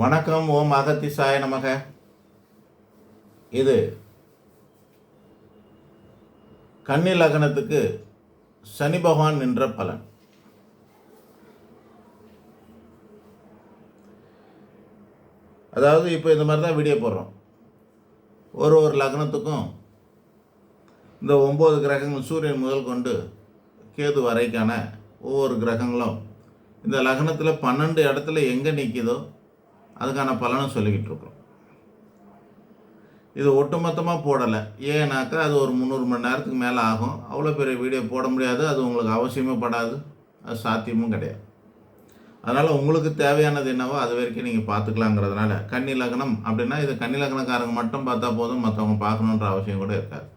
வணக்கம் ஓம் அகத்திசாய நமக. இது கன்னி லக்னத்துக்கு சனி பகவான் நின்ற பலன். அதாவது இப்போ இந்த மாதிரி தான் வீடியோ போடுறோம். ஒரு ஒரு லக்னத்துக்கும் இந்த ஒம்பது கிரகங்கள் சூரியன் முதல் கொண்டு கேது வரைக்கான ஒவ்வொரு கிரகங்களும் இந்த லக்னத்தில் பன்னெண்டு இடத்துல எங்கே நிற்கிதோ அதுக்கான பலனும் சொல்லிக்கிட்டு இருக்கோம் இது ஒட்டுமொத்தமாக போடலை. ஏன்னாக்கா அது ஒரு முந்நூறு மணி நேரத்துக்கு மேலே ஆகும். அவ்வளோ பெரிய வீடியோ போட முடியாது. அது உங்களுக்கு அவசியமே படாது. அது சாத்தியமும் கிடையாது. அதனால் உங்களுக்கு தேவையானது என்னவோ அது வரைக்கும் நீங்கள் பார்த்துக்கலாங்கிறதுனால கன்னி லக்னம் அப்படின்னா இது கன்னி லக்னக்காரங்க மட்டும் பார்த்தா போதும். மற்றவங்க பார்க்கணுன்ற அவசியம் கூட இருக்காது.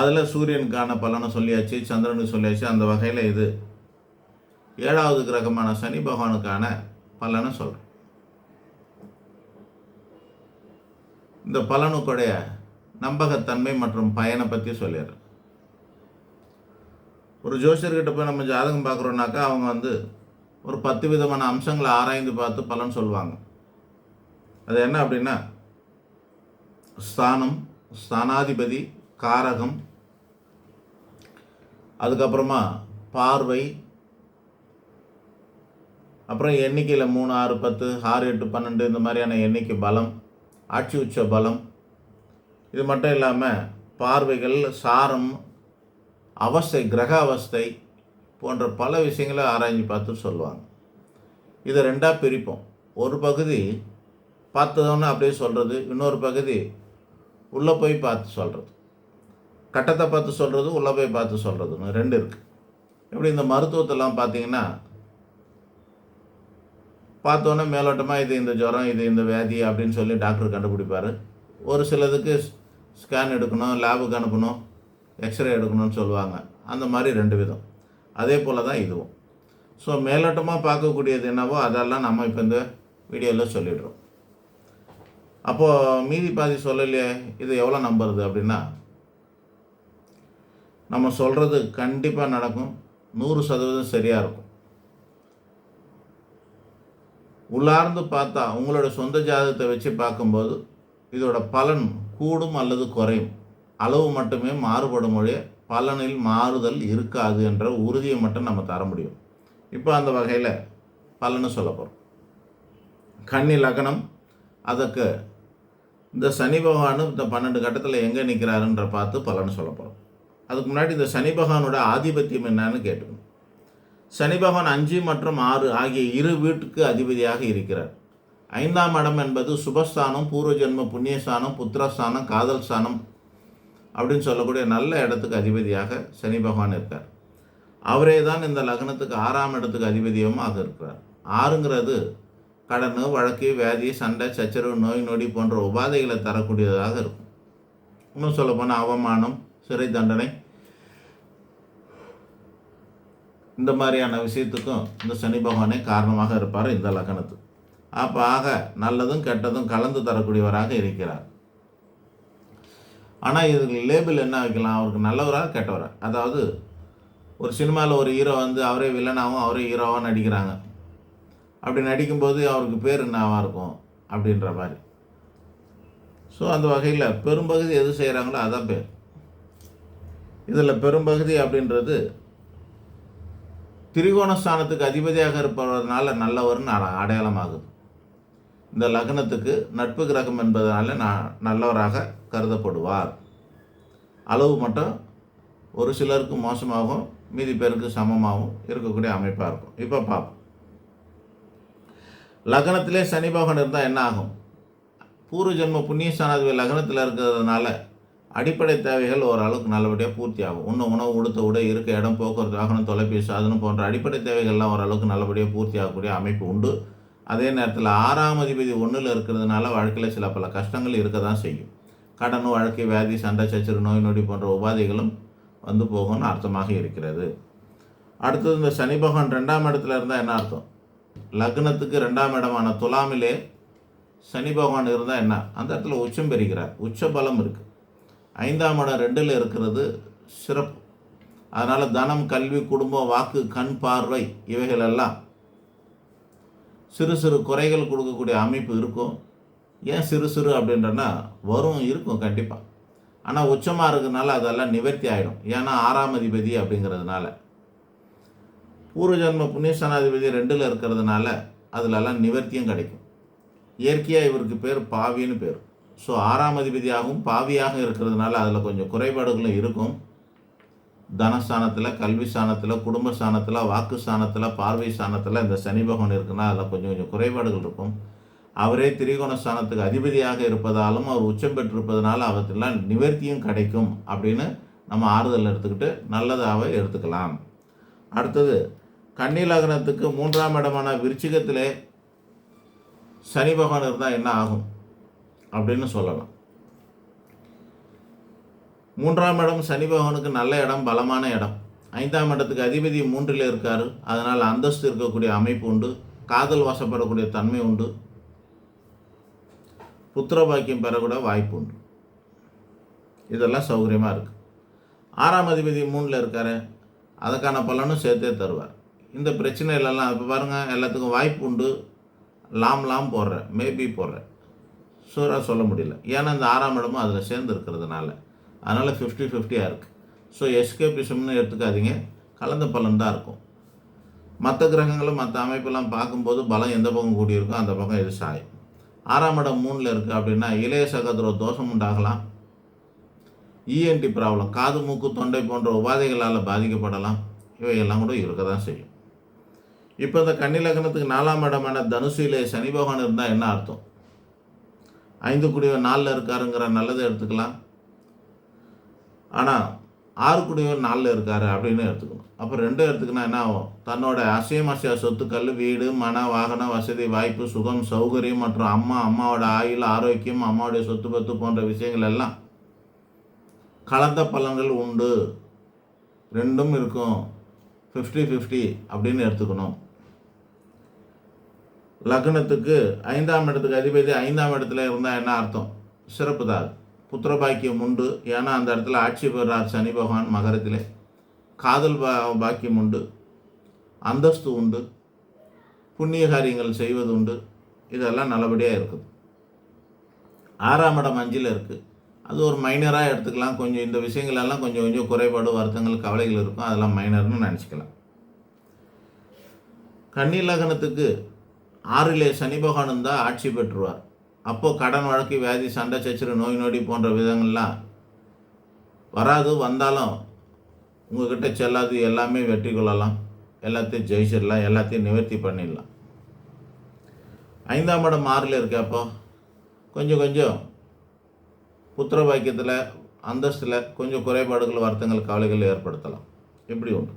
அதில் சூரியனுக்கான பலனை சொல்லியாச்சு சந்திரனுக்கு சொல்லியாச்சு. அந்த வகையில் இது ஏழாவது கிரகமான சனி பகவானுக்கான பலனை சொல்கிறேன் இந்த பலனுக்குடைய நம்பகத்தன்மை மற்றும் பயனை பற்றி சொல்லிடுறேன். ஒரு ஜோசியர்கிட்ட போய் நம்ம ஜாதகம் பார்க்குறோன்னாக்கா அவங்க வந்து ஒரு பத்து விதமான அம்சங்களை ஆராய்ந்து பார்த்து பலன் சொல்லுவாங்க. அது என்ன அப்படின்னா ஸ்தானம் ஸ்தானாதிபதி காரகம் அதுக்கப்புறமா பார்வை அப்புறம் எண்ணிக்கையில் மூணு ஆறு பத்து ஆறு எட்டு பன்னெண்டு இந்த மாதிரியான எண்ணிக்கை பலம் ஆட்சி உச்ச பலம். இது மட்டும் இல்லாமல் பார்வைகள் சாரம் அவஸ்தை கிரக அவஸ்தை போன்ற பல விஷயங்களை ஆராய்ஞ்சு பார்த்து சொல்லுவாங்க. இதை ரெண்டாக பிரிப்போம். ஒரு பகுதி பார்த்ததோன்னு அப்படியே சொல்கிறது இன்னொரு பகுதி உள்ளே போய் பார்த்து சொல்கிறது கட்டத்தை பார்த்து சொல்கிறது உள்ளே போய் பார்த்து சொல்கிறதுன்னு ரெண்டு இருக்குது எப்படி இந்த மருத்துவத்தெல்லாம் பார்த்தீங்கன்னா பார்த்தோன்னே மேலோட்டமாக இது இந்த ஜுரம் இது இந்த வியாதி அப்படின்னு சொல்லி டாக்டர் கண்டுபிடிப்பார். ஒரு சிலதுக்கு ஸ்கேன் எடுக்கணும் லேபுக்கு அனுப்பணும் எக்ஸ்ரே எடுக்கணும்னு சொல்லுவாங்க. அந்த மாதிரி ரெண்டு விதம். அதே போல் தான் இதுவும். ஸோ மேலோட்டமாக பார்க்கக்கூடியது என்னவோ அதெல்லாம் நம்ம இப்போ இந்த வீடியோவில் சொல்லிடுறோம். அப்போது மீதி பாதி சொல்லலையே இது எவ்வளோ நம்புறது அப்படின்னா நம்ம சொல்கிறது கண்டிப்பாக நடக்கும். நூறு சதவீதம் சரியாக இருக்கும். உள்ளார்ந்து பார்த்தா உங்களோட சொந்த ஜாதகத்தை வச்சு பார்க்கும்போது இதோட பலன் கூடும் அல்லது குறையும். அளவு மட்டுமே மாறுபடும் மொழியே பலனில் மாறுதல் இருக்காது என்ற உறுதியை மட்டும் நம்ம தர முடியும். இப்போ அந்த வகையில் பலன்னு சொல்ல போகிறோம் கன்னி லக்னம் அதுக்கு இந்த சனி பகவான் இந்த பன்னெண்டு கட்டத்தில் எங்கே நிற்கிறாருன்ற பார்த்து பலன் சொல்ல போகிறோம் அதுக்கு முன்னாடி இந்த சனி பகவானோட ஆதிபத்தியம் என்னன்னு கேட்டுக்கணும். சனி பகவான் அஞ்சு மற்றும் ஆறு ஆகிய இரு வீட்டுக்கு அதிபதியாக இருக்கிறார். ஐந்தாம் இடம் என்பது சுபஸ்தானம் பூர்வஜென்ம புண்ணியஸ்தானம் புத்திரஸ்தானம் காதல் ஸ்தானம் அப்படின்னு சொல்லக்கூடிய நல்ல இடத்துக்கு அதிபதியாக சனி பகவான் இருக்கார். அவரே தான் இந்த லக்னத்துக்கு ஆறாம் இடத்துக்கு அதிபதியுமாக இருக்கிறார். ஆறுங்கிறது கடன் வழக்கு வியாதி சண்டை சச்சரவு நோய் நொடி போன்ற உபாதைகளை தரக்கூடியதாக இருக்கும். இன்னும் சொல்லப்போனால் அவமானம் சிறை தண்டனை இந்த மாதிரியான விஷயத்துக்கும் இந்த சனி பகவானே காரணமாக இருப்பார் இந்த லக்னத்துக்கு அப்போ ஆக நல்லதும் கெட்டதும் கலந்து தரக்கூடியவராக இருக்கிறார். ஆனால் இதுக்கு லேபிள் என்ன வைக்கலாம்? அவருக்கு நல்லவரா கெட்டவரா? அதாவது ஒரு சினிமாவில் ஒரு ஹீரோ வந்து அவரே வில்லனாகவும் அவரே ஹீரோவாக நடிக்கிறாங்க. அப்படி நடிக்கும்போது அவருக்கு பேர் என்னவாக இருக்கும்? அப்படின்ற மாதிரி. ஸோ அந்த வகையில் பெரும்பகுதி எது செய்கிறாங்களோ அதான் பேர். இதில் பெரும்பகுதி அப்படின்றது திரிகோணஸ்தானத்துக்கு அதிபதியாக இருப்பதனால நல்லவர்னு அடையாளமாகும் அடையாளமாகுது. இந்த லக்னத்துக்கு நட்பு கிரகம் என்பதனால நான் நல்லவராக கருதப்படுவார். அளவு மட்டும் ஒரு சிலருக்கு மோசமாகவும் மீதி பேருக்கு சமமாகவும் இருக்கக்கூடிய அமைப்பாக இருக்கும். இப்போ பார்ப்போம் லக்னத்திலே சனி பகவான் இருந்தால் என்ன ஆகும்? பூர்வ ஜென்ம புண்ணியஸ்தானாதிபதி லக்னத்தில் இருக்கிறதுனால அடிப்படை தேவைகள் ஓரளவுக்கு நல்லபடியாக பூர்த்தி ஆகும் இன்னும் உணவு உடுத்த விட இருக்க இடம் போக்குவரத்து வாகனம் தொலைபேசி சாதனம் போன்ற அடிப்படை தேவைகள்லாம் ஓரளவுக்கு நல்லபடியாக பூர்த்தி ஆகக்கூடிய அமைப்பு உண்டு. அதே நேரத்தில் ஆறாம் அதிபதி ஒன்றில் இருக்கிறதுனால வாழ்க்கையில் சில பல கஷ்டங்கள் இருக்க தான் செய்யும். கடன் வழக்கு வியாதி சண்டை சச்சரவு நோய் நொடி போன்ற உபாதைகளும் வந்து போகும்னு அர்த்தமாக இருக்கிறது. அடுத்தது இந்த சனி பகவான் ரெண்டாம் இடத்துல இருந்தால் என்ன அர்த்தம்? லக்னத்துக்கு ரெண்டாம் இடமான துலாமிலே சனி பகவான் இருந்தால் என்ன? அந்த இடத்துல உச்சம் பெறுகிறார். உச்ச பலம் இருக்குது ஐந்தாம் இடம் ரெண்டில் இருக்கிறது சிறப்பு. அதனால் தனம் கல்வி குடும்பம் வாக்கு கண் பார்வை இவைகளெல்லாம் சிறு சிறு குறைகள் கொடுக்கக்கூடிய அமைப்பு இருக்கும். ஏன் சிறு சிறு அப்படின்றனா வரும் இருக்கும் கண்டிப்பாக ஆனால் உச்சமாக இருக்கிறதுனால அதெல்லாம் நிவர்த்தி ஆகிடும் ஏன்னா ஆறாம் அதிபதி அப்படிங்கிறதுனால. பூர்வஜன்ம புண்ணியஸ்தானாதிபதி ரெண்டில் இருக்கிறதுனால அதிலெல்லாம் நிவர்த்தியும் கிடைக்கும். இயற்கையாக இவருக்கு பேர் பாவின்னு பேர் ஸோ ஆறாம் அதிபதியாகவும் பாவியாக இருக்கிறதுனால அதில் கொஞ்சம் குறைபாடுகளும் இருக்கும். தனஸ்தானத்தில் கல்வி ஸ்தானத்தில் குடும்ப ஸ்தானத்தில் வாக்கு ஸ்தானத்தில் பார்வை ஸ்தானத்தில் இந்த சனி பகவான் இருக்குன்னா அதில் கொஞ்சம் கொஞ்சம் குறைபாடுகள் இருக்கும். அவரே திரிகோண ஸ்தானத்துக்கு அதிபதியாக இருப்பதாலும் அவர் உச்சம் பெற்றிருப்பதனால அவற்றெல்லாம் நிவர்த்தியும் கிடைக்கும் அப்படின்னு நம்ம ஆறுதல் எடுத்துக்கிட்டு நல்லதாக எடுத்துக்கலாம். அடுத்தது கன்னி லக்னத்துக்கு மூன்றாம் இடமான விருச்சிகத்திலே சனி பகவான் இருந்தால் என்ன ஆகும்? அப்படின்னு சொல்லலாம். மூன்றாம் இடம் சனி பகவானுக்கு நல்ல இடம் பலமான இடம். ஐந்தாம் இடத்துக்கு அதிபதி மூன்றில் இருக்கார். அதனால் அந்தஸ்து இருக்கக்கூடிய அமைப்பு உண்டு. காதல் வசப்படக்கூடிய தன்மை உண்டு. புத்திர பாக்கியம் பெறக்கூட வாய்ப்பு உண்டு. இதெல்லாம் சௌகரியமாக இருக்குது ஆறாம் அதிபதி மூணில் இருக்கார். அதுக்கான பலனும் சேர்த்தே தருவார். இந்த பிரச்சனைகளெல்லாம் இப்போ பாருங்கள் எல்லாத்துக்கும் வாய்ப்பு உண்டு. லாம் லாம் போடுறேன் மேபி போடுறேன் ஷூராக சொல்ல முடியல. ஏன்னா இந்த ஆறாம் இடமும் அதில் சேர்ந்து இருக்கிறதுனால அதனால் ஃபிஃப்டி ஃபிஃப்டியாக இருக்குது ஸோ எஸ்கேபிசம்னு எடுத்துக்காதீங்க. கலந்த பலன் தான் இருக்கும். மற்ற கிரகங்களும் மற்ற அமைப்பெல்லாம் பார்க்கும்போது பலம் எந்த பக்கம் கூடியிருக்கோ அந்த பக்கம் இது சாயும். ஆறாம் இடம் மூணில் இருக்குது அப்படின்னா இளைய சகோதர தோஷம் உண்டாகலாம். இஎன்டி ப்ராப்ளம் காது மூக்கு தொண்டை போன்ற உபாதைகளால் பாதிக்கப்படலாம். இவையெல்லாம் கூட இருக்க தான் செய்யும். இப்போ இந்த கன்னி லக்னத்துக்கு நாலாம் இடமான தனுசிலே சனி பகவான் இருந்தால் என்ன அர்த்தம்? ஐந்து குடிவர் நாலில் இருக்காருங்கிற நல்லதை எடுத்துக்கலாம். ஆனால் ஆறு குடிவர் நாலில் இருக்காரு அப்படின்னு எடுத்துக்கணும். அப்போ ரெண்டும் எடுத்துக்கினா என்ன ஆகும்? தன்னோட அசையம் அசைய சொத்துக்கள் வீடு மன வாகன வசதி வாய்ப்பு சுகம் சௌகரியம் மற்றும் அம்மா அம்மாவோட ஆயுள் ஆரோக்கியம் அம்மாவுடைய சொத்து பத்து போன்ற விஷயங்கள் எல்லாம் கலந்த பலன்கள் உண்டு. ரெண்டும் இருக்கும். ஃபிஃப்டி ஃபிஃப்டி அப்படின்னு எடுத்துக்கணும். லக்னத்துக்கு ஐந்தாம் இடத்துக்கு அதிபதி ஐந்தாம் இடத்துல இருந்தால் என்ன அர்த்தம்? சிறப்பு தான். புத்திர பாக்கியம் உண்டு. ஏன்னா அந்த இடத்துல ஆட்சி பெறார் சனி பகவான் மகரத்திலே. காதல் பா பாக்கியம் உண்டு. அந்தஸ்து உண்டு. புண்ணிய காரியங்கள் செய்வது உண்டு. இதெல்லாம் நல்லபடியாக இருக்குது. ஆறாம் இடம் அஞ்சில் இருக்குது அது ஒரு மைனராக எடுத்துக்கலாம். கொஞ்சம் இந்த விஷயங்களெல்லாம் கொஞ்சம் கொஞ்சம் குறைபாடு வருத்தங்கள் கவலைகள் இருக்கும். அதெல்லாம் மைனர்னு நினச்சிக்கலாம். கன்னி லக்னத்துக்கு ஆறிலே சனி பகவான் இருந்தால் ஆட்சி பெற்றுவார். அப்போது கடன் வழக்கு வியாதி சண்டை சச்சரவு நோய் நொடி போன்ற விதங்கள்லாம் வராது. வந்தாலும் உங்ககிட்ட செல்லாது எல்லாமே வெற்றி கொள்ளலாம். எல்லாத்தையும் ஜெயிச்சிடலாம் எல்லாத்தையும் நிவர்த்தி பண்ணிடலாம். ஐந்தாம் இடம் ஆறில் இருக்கப்போ கொஞ்சம் கொஞ்சம் புத்திர பாக்கியத்தில் அந்தஸ்தில் கொஞ்சம் குறைபாடுகள் வருத்தங்கள் கவலைகள் ஏற்படுத்தலாம். இப்படி உண்டு.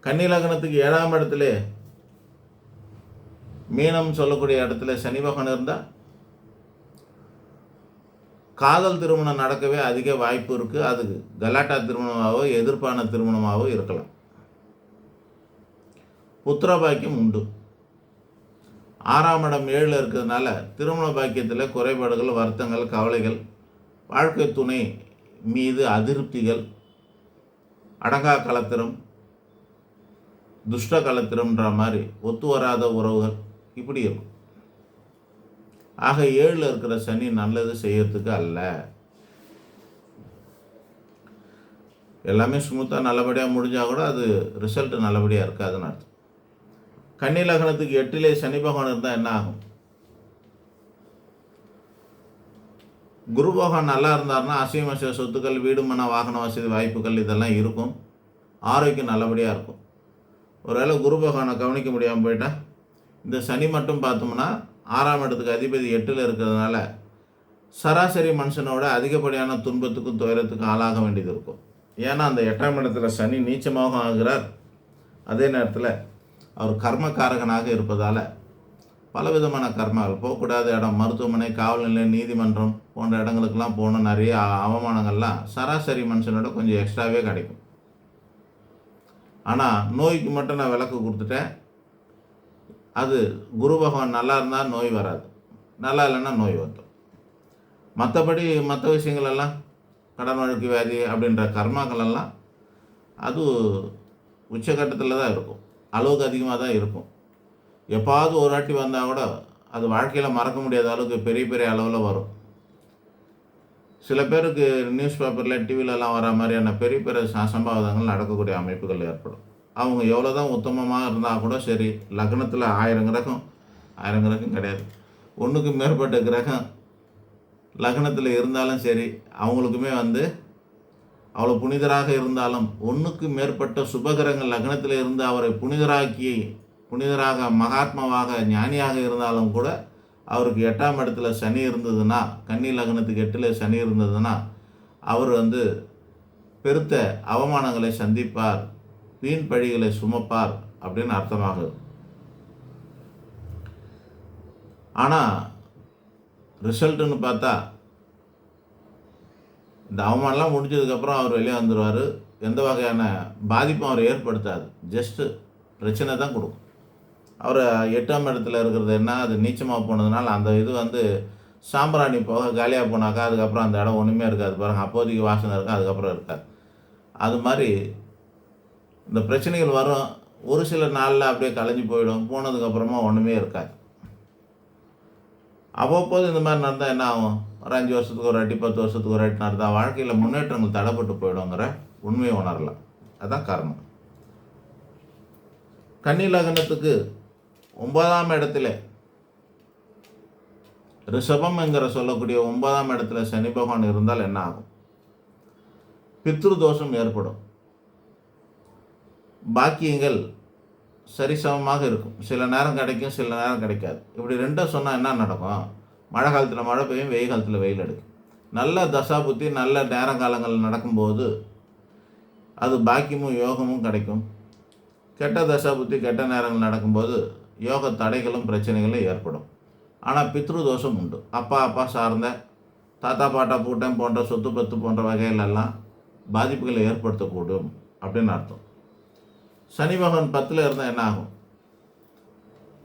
கன்னி லக்னத்துக்கு ஏழாம் இடத்துல மீனம் சொல்லக்கூடிய இடத்துல சனி பகவான் இருந்தால் காதல் திருமணம் நடக்கவே அதிக வாய்ப்பு இருக்குது அதுக்கு கலாட்டா திருமணமாகவோ எதிர்ப்பான திருமணமாகவோ இருக்கலாம். புத்திர பாக்கியம் உண்டு. ஆறாம் இடம் ஏழில் இருக்கிறதுனால திருமண பாக்கியத்தில் குறைபாடுகள் வருத்தங்கள் கவலைகள் வாழ்க்கை துணை மீது அதிருப்திகள் அடங்கா கலத்திரம் துஷ்ட கலத்திரம்ன்ற மாதிரி ஒத்து வராத உறவுகள் இப்படி இருக்கும். ஆக ஏழில் இருக்கிற சனி நல்லது செய்யறதுக்கு அல்ல. எல்லாமே ஸ்மூத்தாக நல்லபடியாக முடிஞ்சால் கூட அது ரிசல்ட் நல்லபடியாக இருக்காதுன்னு அர்த்தம். கன்னி லக்னத்துக்கு எட்டிலே சனி பகவான் இருந்தால் என்ன ஆகும்? குரு பகவான் நல்லா இருந்தார்னா அசைவமச சொத்துக்கள் வீடு மன வாகன வசதி வாய்ப்புகள் இதெல்லாம் இருக்கும். ஆரோக்கியம் நல்லபடியாக இருக்கும். ஒருவேளை குரு பகவானை கவனிக்க முடியாமல் போயிட்டா? இந்த சனி மட்டும் பார்த்தோம்னா ஆறாம் இடத்துக்கு அதிபதி எட்டில் இருக்கிறதுனால சராசரி மனுஷனோட அதிகப்படியான துன்பத்துக்கும் துயரத்துக்கும் ஆளாக வேண்டியது இருக்கும். ஏன்னா அந்த எட்டாம் இடத்துல சனி நீச்சமாக ஆகிறார். அதே நேரத்தில் அவர் கர்மக்காரகனாக இருப்பதால் பலவிதமான கர்மாக்கள் போகக்கூடாத இடம் மருத்துவமனை காவல் நிலையம் நீதிமன்றம் போன்ற இடங்களுக்கெல்லாம் போகணும் நிறைய அவமானங்கள்லாம் சராசரி மனுஷனோட கொஞ்சம் எக்ஸ்ட்ராவே கிடைக்கும். ஆனால் நோய்க்கு மட்டும் நான் விளக்கு கொடுத்துட்டேன். அது குரு பகவான் நல்லா இருந்தால் நோய் வராது. நல்லா இல்லைன்னா நோய் வந்துடும். மற்றபடி மற்ற விஷயங்கள் எல்லாம் கடன் வழக்கு வியாதி அப்படின்ற கர்மாக்கள் எல்லாம் அது உச்சகட்டத்தில் தான் இருக்கும். அளவுக்கு அதிகமாக தான் இருக்கும். எப்பாவது ஒரு வாட்டி வந்தால் கூட அது வாழ்க்கையில் மறக்க முடியாத அளவுக்கு பெரிய பெரிய அளவில் வரும். சில பேருக்கு நியூஸ் பேப்பரில் டிவிலலாம் வர மாதிரியான பெரிய பெரிய சம்பாவிதங்கள் நடக்கக்கூடிய அமைப்புகள் ஏற்படும். அவங்க எவ்வளோ தான் உத்தமமாக இருந்தால் கூட சரி லக்னத்தில் ஆயிரம் கிரகம் ஆயிரம் கிரகம் கிடையாது. ஒன்றுக்கு மேற்பட்ட கிரகம் லக்னத்தில் இருந்தாலும் சரி அவங்களுக்குமே வந்து அவ்வளோ புனிதராக இருந்தாலும் ஒன்றுக்கு மேற்பட்ட சுபகிரகங்கள் லக்னத்தில் இருந்து அவரை புனிதராக்கி புனிதராக மகாத்மாவாக ஞானியாக இருந்தாலும் கூட அவருக்கு எட்டாம் இடத்துல சனி இருந்ததுன்னா கன்னி லக்னத்துக்கு எட்டில் சனி இருந்ததுன்னா அவர் வந்து பெருத்த அவமானங்களை சந்திப்பார். வீண் பழிகளை சுமப்பார் அப்படின்னு அர்த்தமாகுது. ஆனால் ரிசல்ட்டுன்னு பார்த்தா இந்த அவமானம்லாம் முடிஞ்சதுக்கப்புறம் அவர் வெளியே வந்துடுவார் எந்த வகையான பாதிப்பும் அவர் ஏற்படுத்தாது. ஜஸ்ட்டு பிரச்சனை தான் கொடுக்கும். அவர் எட்டாம் இடத்துல இருக்கிறது என்ன? அது நீச்சமாக போனதுனால அந்த இது வந்து சாம்பிராணி போக காலியாக போனாக்கா அதுக்கப்புறம் அந்த இடம் ஒன்றுமே இருக்காது. பாருங்கள் அப்போதைக்கு வாசனை இருக்கும் அதுக்கப்புறம் இருக்காது. அது மாதிரி இந்த பிரச்சனைகள் வரும். ஒரு சில நாளில் அப்படியே கலைஞ்சு போயிடும். போனதுக்கப்புறமா ஒன்றுமே இருக்காது. அவ்வப்போது இந்த மாதிரி நடந்தால் என்ன ஆகும்? ஒரு அஞ்சு வருஷத்துக்கு ஒரு வாட்டி பத்து வருஷத்துக்கு ஒரு வாட்டி நடந்தால் வாழ்க்கையில் முன்னேற்றங்கள் தடைப்பட்டு போயிடுங்கிற உண்மையை உணரலாம். அதுதான் காரணம் கன்னி லக்னத்துக்கு ஒன்பதாம் இடத்துல ரிஷபம் என்கிற சொல்லக்கூடிய ஒன்பதாம் இடத்துல சனி பகவான் இருந்தால் என்ன ஆகும்? பித்ரு தோஷம் ஏற்படும். பாக்கியங்கள் சரிசமமாக இருக்கும். சில நேரம் கிடைக்கும் சில நேரம் கிடைக்காது. இப்படி ரெண்டும் சொன்னால் என்ன நடக்கும்? மழை காலத்தில் மழை பெய்யும் வெயில் காலத்தில் வெயில் எடுக்கும் நல்ல தசா புத்தி நல்ல நேரங்காலங்கள் நடக்கும்போது அது பாக்கியமும் யோகமும் கிடைக்கும். கெட்ட தசா புத்தி கெட்ட நேரங்கள் நடக்கும்போது யோக தடைகளும் பிரச்சனைகளும் ஏற்படும். ஆனால் பித்ரு தோஷம் உண்டு. அப்பா அப்பா சார்ந்த தாத்தா பாட்டா பூட்டம் போன்ற சொத்து பத்து போன்ற வகையிலெல்லாம் பாதிப்புகளை ஏற்படுத்தக்கூடும் அப்படின்னு அர்த்தம். சனி பகவான் பத்தில் இருந்தால் என்ன ஆகும்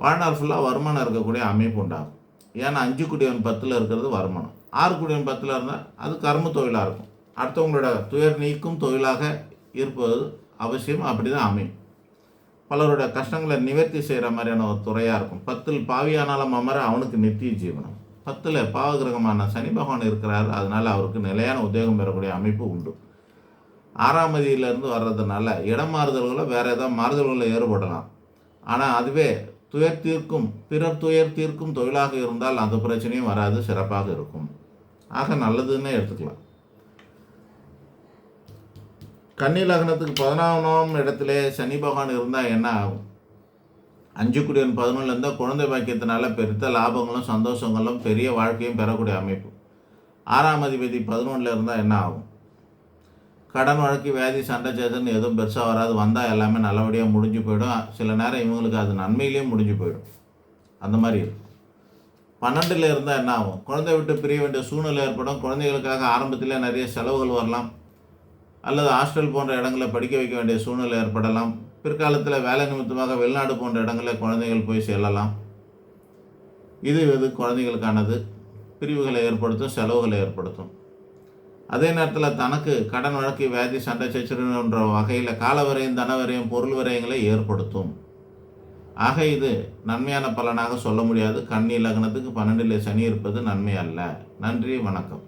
வாழ்நாள் ஃபுல்லாக வருமானம் இருக்கக்கூடிய அமைப்பு உண்டாகும். ஏன்னா அஞ்சு குடியவன் பத்தில் இருக்கிறது வருமானம். ஆறு குடியவன் பத்தில் இருந்தால் அது கர்ம தொழிலாக இருக்கும். அடுத்தவங்களோட துயர் நீக்கும் தொழிலாக இருப்பது அவசியம் அப்படி தான் அமையும். பலரோட கஷ்டங்களை நிவர்த்தி செய்கிற மாதிரியான ஒரு துறையாக இருக்கும். பத்தில் பாவியானாலும் அமர அவனுக்கு நித்திய ஜீவனம். பத்தில் பாவகிரகமான சனி பகவான் இருக்கிறார். அதனால் அவருக்கு நிலையான உத்தியோகம் பெறக்கூடிய அமைப்பு உண்டு. ஆறாம் அதியிலேருந்து வர்றதுனால இடம் மாறுதல்களோ வேறு ஏதாவது மாறுதல்களில் ஏற்படலாம். ஆனால் அதுவே துயர் தீர்க்கும் பிறர் துயர் தீர்க்கும் தொழிலாக இருந்தால் அந்த பிரச்சனையும் வராது சிறப்பாக இருக்கும். ஆக நல்லதுன்னே எடுத்துக்கலாம். கன்னி லக்னத்துக்கு பதினாறாம் இடத்துல சனி பகவான் இருந்தால் என்ன ஆகும்? அஞ்சு குடியன் பதினொன்றுல இருந்தால் குழந்தை பாக்கியத்தினால பெருத்த லாபங்களும் சந்தோஷங்களும் பெரிய வாழ்க்கையும் பெறக்கூடிய அமைப்பு. ஆறாம் அதிபதி பதினொன்றில் இருந்தால் என்ன ஆகும்? கடன் வழக்கு வியாதி சண்டை சேதன்னு எதுவும் பெருசாக வராது. வந்தால் எல்லாமே நல்லபடியாக முடிஞ்சு போயிடும். சில நேரம் இவங்களுக்கு அது நன்மையிலேயே முடிஞ்சு போயிடும். அந்த மாதிரி இருக்கும் பன்னெண்டில் இருந்தால் என்ன ஆகும்? குழந்தை விட்டு பிரிய வேண்டிய சூழ்நிலை ஏற்படும். குழந்தைகளுக்காக ஆரம்பத்தில் நிறைய செலவுகள் வரலாம். அல்லது ஹாஸ்டல் போன்ற இடங்களில் படிக்க வைக்க வேண்டிய சூழ்நிலை ஏற்படலாம். பிற்காலத்தில் வேலை நிமித்தமாக வெளிநாடு போன்ற இடங்களில் குழந்தைகள் போய் செல்லலாம். இது இது குழந்தைகளுக்கானது. பிரிவுகளை ஏற்படுத்தும் செலவுகளை ஏற்படுத்தும். அதே நேரத்தில் தனக்கு கடன் வழக்கு வியாதி சண்டை சச்சரவுன்ற வகையில் காலவரையும் தனவரையும் பொருள் வரையங்களை ஏற்படுத்தும். ஆக இது நன்மையான பலனாக சொல்ல முடியாது. கண்ணி லக்னத்துக்கு பன்னெண்டில் சனி இருப்பது நன்மை அல்ல. நன்றி வணக்கம்.